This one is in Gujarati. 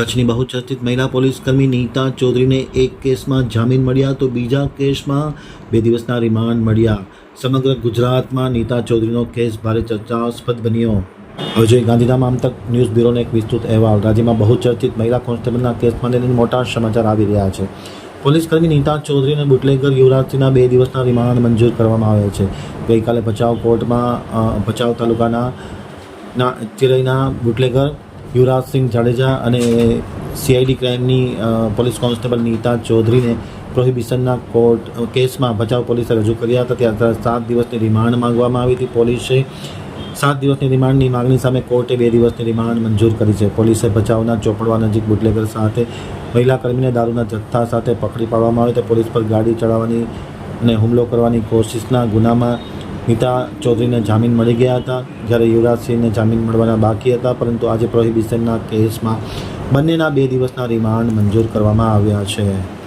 કચ્છની બહુચર્ચિત મહિલા પોલીસકર્મી નીતા ચૌધરીને એક કેસમાં જામીન મળ્યા તો બીજા કેસમાં બે દિવસના રિમાન્ડ મળ્યા. સમગ્ર ગુજરાતમાં નીતા ચૌધરીનો કેસ ભારે ચર્ચાસ્પદ બન્યો. હવે જોઈએ ગાંધીધામ આમતક ન્યૂઝ બ્યુરોનો એક વિસ્તૃત અહેવાલ. રાજ્યમાં બહુચર્ચિત મહિલા કોન્સ્ટેબલના કેસમાં લઈને મોટા સમાચાર આવી રહ્યા છે. પોલીસકર્મી નીતા ચૌધરી અને બુટલેગર યુવરાજસિંહના બે દિવસના રિમાન્ડ મંજૂર કરવામાં આવ્યા છે. ગઈકાલે ભચાઉ કોર્ટમાં ભચાઉ તાલુકાના, ના બુટલેગર યુવરાજસિંહ જાડેજા અને સીઆઈડી ક્રાઇમની પોલીસ કોન્સ્ટેબલ નીતા ચૌધરીને પ્રોહિબિશનના કોર્ટ કેસમાં ભચાઉ પોલીસે રજૂ કર્યા હતા. ત્યાર સાત દિવસની રિમાન્ડ માંગવામાં આવી હતી પોલીસે. સાત દિવસની રિમાન્ડની માગણી સામે કોર્ટે બે દિવસની રિમાન્ડ મંજૂર કરી છે. પોલીસે ભચાઉના ચોપડવા નજીક બુટલેગર સાથે મહિલા કર્મીને દારૂના જથ્થા સાથે પકડી પાડવામાં આવે તો પોલીસ પર ગાડી ચડાવવાની અને હુમલો કરવાની કોશિશના ગુનામાં નીતા ચૌધરીને જામીન મળી ગયા હતા. જ્યારે યુવરાજસિંહને જામીન મળવાના બાકી હતા, પરંતુ આજે પ્રોહિબિશનના કેસમાં બંનેના બે દિવસના રિમાન્ડ મંજૂર કરવામાં આવ્યા છે.